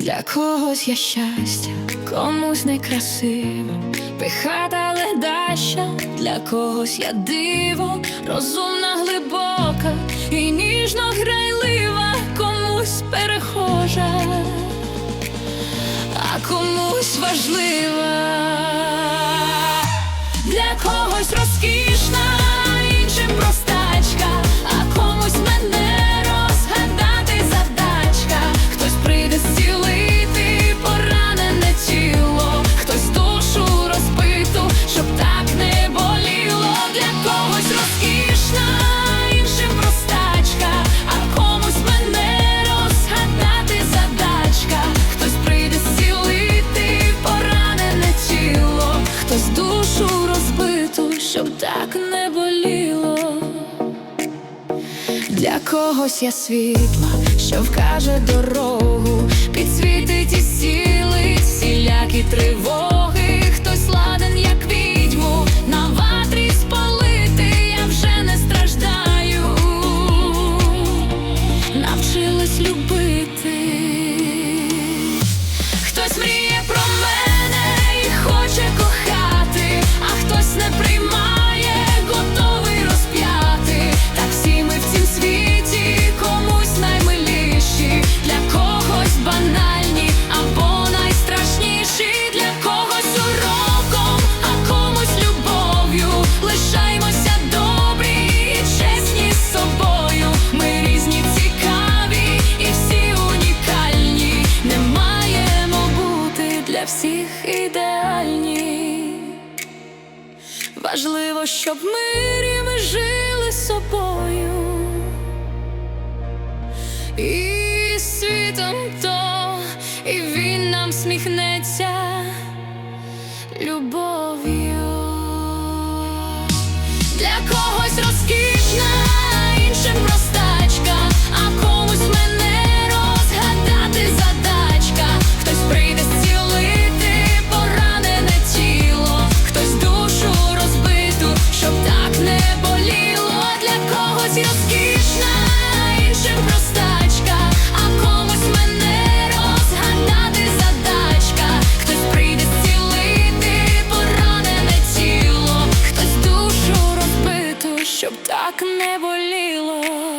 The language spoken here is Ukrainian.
Для когось я щастя, комусь некрасиве, пихата ледаща, для когось я диво, розумна, глибока і ніжно грайлива, комусь перехожа, а комусь важлива. Щоб так не боліло. Для когось я світла, що вкаже дорогу, підсвітить і зцілить всілякі тривоги. Хтось ладен, як відьму, на ватрі спалити, я вже не страждаю, навчилась любити. всіх ідеальні, важливо, щоб мирі ми жили собою і світом то, і він нам сміхнеться любов'ю для когось розкішна, іншим простачка, а комусь мене. так не боліло.